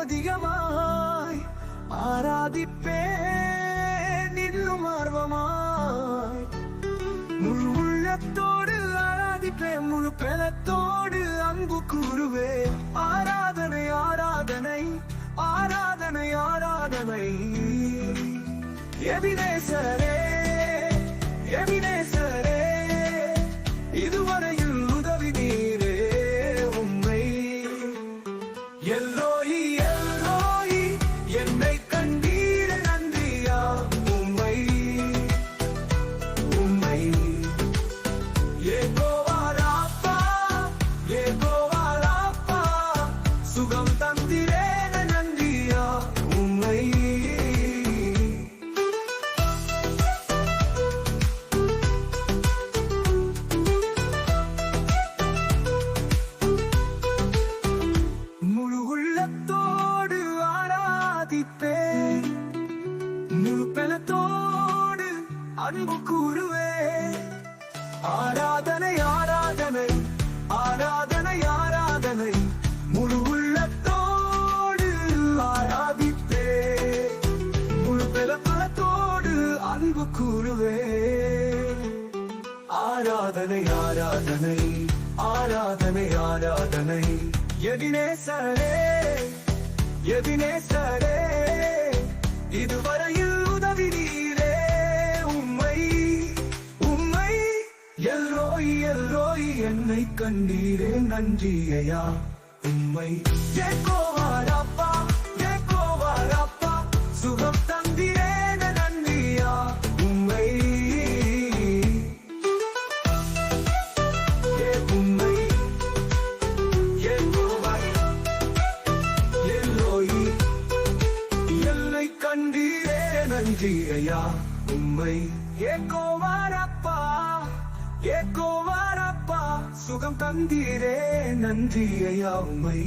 அதிகமாய் ஆராதிப்பேன் இன்னும் ஆர்வமாய். முழு உள்ளத்தோடு ஆராதிப்பேன் முழு பெலத்தோடு அன்பு கூறுவே ஆராதனை ஆராதனை ஆராதனை ஆராதனை. எபினேசரே எபினேசரே இதுவரையில் உதவி நீரே உண்மை எல்லோயி எல்லோயி ஆராதிப்பேன் முழு பலத்தோடு அன்பு கூறுவே ஆராதனை ஆராதனை ஆராதனை ஆராதனை. முழு உள்ளத்தோடு ஆராதிப்பே முழு பலத்தோடு அன்பு கூறுவே ஆராதனை ஆராதனை ஆராதனை ஆராதனை. எதினே சரே எதினே சரே இதுவரையில் உதவி நீரே உம்மை உம்மை எல்லோய் எல்லோய் என்னை கண்ணீரே நன்றியையா உம்மை. ஏகோவாரப்பா நன்றி ஐயா உம்மை? ஏகோவாரப்பா ஏகோவாரப்பா சுகம் தந்தீரே நன்றி ஐயா உண்மை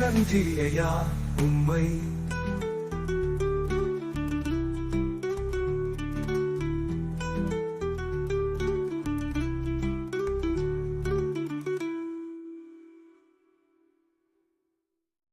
நன்றி ஐயா உண்மை